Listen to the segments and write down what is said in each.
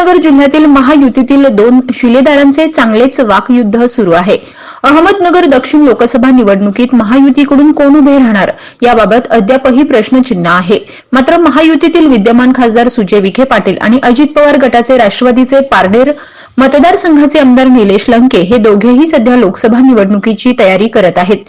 अहमदनगर जिल्ह्यातील महायुतीतील दोन शिलेदारांचे चांगलेच वाकयुद्ध सुरू आहे. अहमदनगर दक्षिण लोकसभा निवडणुकीत महायुतीकडून कोण उभे राहणार? याबाबत अद्यापही प्रश्नचिन्ह आहे. मात्र महायुतीतील विद्यमान खासदार सुजय विखे पाटील आणि अजित पवार गटाचे राष्ट्रवादीचे पारनेर मतदारसंघाचे आमदार निलेश लंके हे दोघेही सध्या लोकसभा निवडणुकीची तयारी करत आहेत.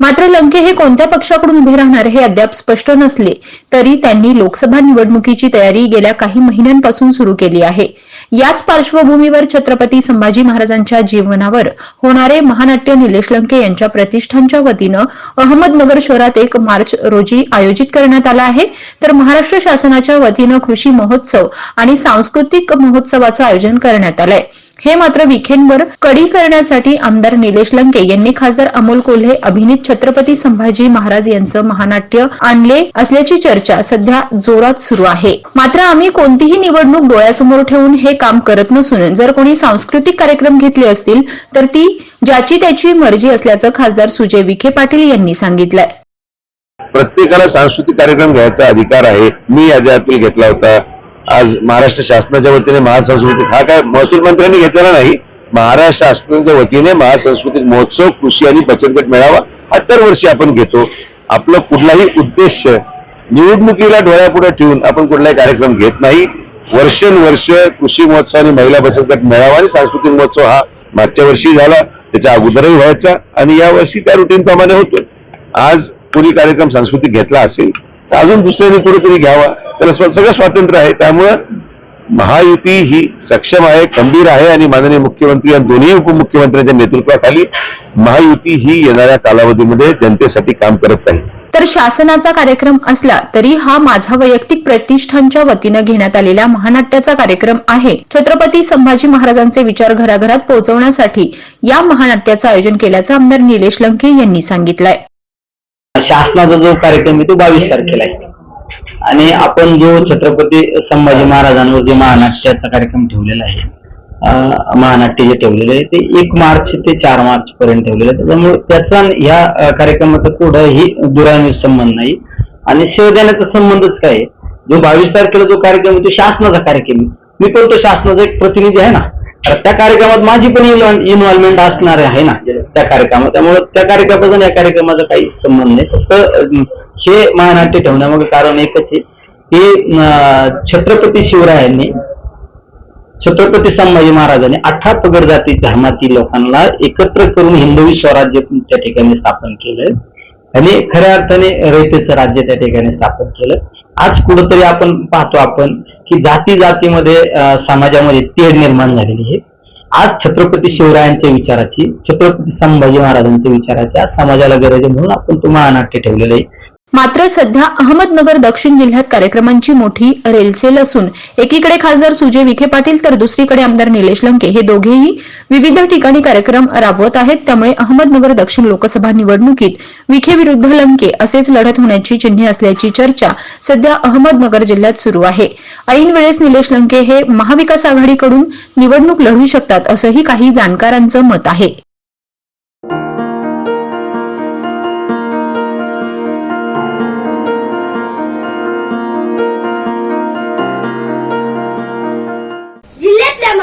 मात्र लंके हे कोणत्या पक्षाकडून उभे राहणार हे अद्याप स्पष्ट नसले तरी त्यांनी लोकसभा निवडणुकीची तयारी गेल्या काही महिन्यांपासून सुरू केली आहे. याच पार्श्वभूमीवर छत्रपती संभाजी महाराजांच्या जीवनावर होणारे महानाट्य निलेश लंके यांच्या प्रतिष्ठानच्या वतीनं अहमदनगर शहरात एक मार्च रोजी आयोजित करण्यात आला आहे. तर महाराष्ट्र शासनाच्या वतीनं कृषी महोत्सव आणि सांस्कृतिक महोत्सवाचं आयोजन करण्यात आलंय. हे मात्र विखेंवर कडी करण्यासाठी आमदार निलेश लंके यांनी खासदार अमोल कोल्हे अभिनीत छत्रपती संभाजी महाराज यांचं महानाट्य आणले असल्याची चर्चा सध्या जोरात सुरू आहे. मात्र आम्ही कोणतीही निवडणूक डोळ्यासमोर ठेवून हे काम करत नसून जर कोणी सांस्कृतिक कार्यक्रम घेतले असतील तर ती ज्याची त्याची मर्जी असल्याचं खासदार सुजय विखे पाटील यांनी सांगितलंय. प्रत्येकाला सांस्कृतिक कार्यक्रम घ्यायचा अधिकार आहे. मी याच्या घेतला होता. आज महाराष्ट्र शासनाच्या वतीने महासंस्कृतिक हा काय महसूल मंत्र्यांनी घेतलेला नाही महाराष्ट्र शासनाच्या वतीने महासांस्कृतिक महोत्सव कृषी आणि बचत गट मेळावा हा दरवर्षी आपण घेतो. आपलं कुठलाही उद्देश निवडणुकीला डोळ्यापुढे ठेवून आपण कुठलाही कार्यक्रम घेत नाही. वर्षानुवर्ष कृषी महोत्सव आणि महिला बचत गट मेळावा आणि सांस्कृतिक महोत्सव हा मागच्या वर्षी झाला त्याच्या अगोदरही व्हायचा आणि या वर्षी त्या रुटीन प्रमाणे होतोय. आज कोणी कार्यक्रम सांस्कृतिक घेतला असेल तर अजून दुसऱ्याने कुठेतरी घ्यावा. त्याला सगळं स्वातंत्र्य आहे. त्यामुळं महायुती ही सक्षम आहे खंबीर आहे आणि माननीय मुख्यमंत्री आणि दोन्ही उपमुख्यमंत्र्यांच्या नेतृत्वाखाली महायुती ही येणाऱ्या कालावधीमध्ये जनतेसाठी काम करत राहील. तर शासनाचा कार्यक्रम असला तरी हा माझा वैयक्तिक प्रतिष्ठानच्या वतीनं घेण्यात आलेला महानाट्याचा कार्यक्रम आहे. छत्रपती संभाजी महाराजांचे विचार घराघरात पोहोचवण्यासाठी या महानाट्याचं आयोजन केल्याचं आमदार निलेश लंके यांनी सांगितलंय. शासनाचा जो कार्यक्रम आहे तो बावीस तारखेला आहे. आणि आपण जो छत्रपती संभाजी महाराजांवर जे महानाट्याचा कार्यक्रम ठेवलेला आहे महानाट्य जे ठेवलेलं आहे ते एक मार्च ते चार मार्च पर्यंत ठेवलेलं आहे त्याच्यामुळे त्याचा ह्या कार्यक्रमाचा कुठंही दुरान्वित संबंध नाही. आणि शिवसेनेचा संबंधच काय आहे? जो बावीस तारखेला जो कार्यक्रम तो शासनाचा कार्यक्रम मी पण तो शासनाचा एक प्रतिनिधी आहे ना. तर त्या कार्यक्रमात माझी पण इन्व्हॉल्वमेंट असणार आहे ना त्या कार्यक्रमात. त्यामुळे त्या कार्यक्रमाचा या कार्यक्रमाचा काही संबंध नाही. फक्त हे महानाट्य ठेवण्यामागे कारण एकच आहे. की छत्रपती शिवरायांनी छत्रपती संभाजी महाराजांनी अठरा पगड जाती धर्मातील लोकांना एकत्र करून हिंदवी स्वराज्य त्या ठिकाणी स्थापन केलं. आणि खऱ्या अर्थाने रयतेचं राज्य त्या ठिकाणी स्थापन केलं. आज कुठंतरी आपण पाहतो आपण की जाती जातीमध्ये समाजामध्ये तेढ निर्माण झालेली आहे. आज छत्रपती शिवरायांच्या विचाराची छत्रपती संभाजी महाराजांच्या विचाराची आज समाजाला गरज आहे म्हणून आपण तो महानाट्य ठेवलेलं आहे. मात्र सध्या अहमदनगर दक्षिण जिल्ह्यात कार्यक्रमांची मोठी रेलचेल असून एकीकडे खासदार सुजय विखे पाटील तर दुसरीकडे आमदार निलेश लंके हे दोघेही विविध ठिकाणी कार्यक्रम राबवत आहेत. त्यामुळे अहमदनगर दक्षिण लोकसभा निवडणुकीत विखे विरुद्ध लंके असेच लढत होण्याची चिन्हे असल्याची चर्चा सध्या अहमदनगर जिल्ह्यात सुरू आहे. ऐन वेळेस निलेश लंके हे महाविकास आघाडीकडून निवडणूक लढू शकतात असंही काही जाणकारांचं मत आहे.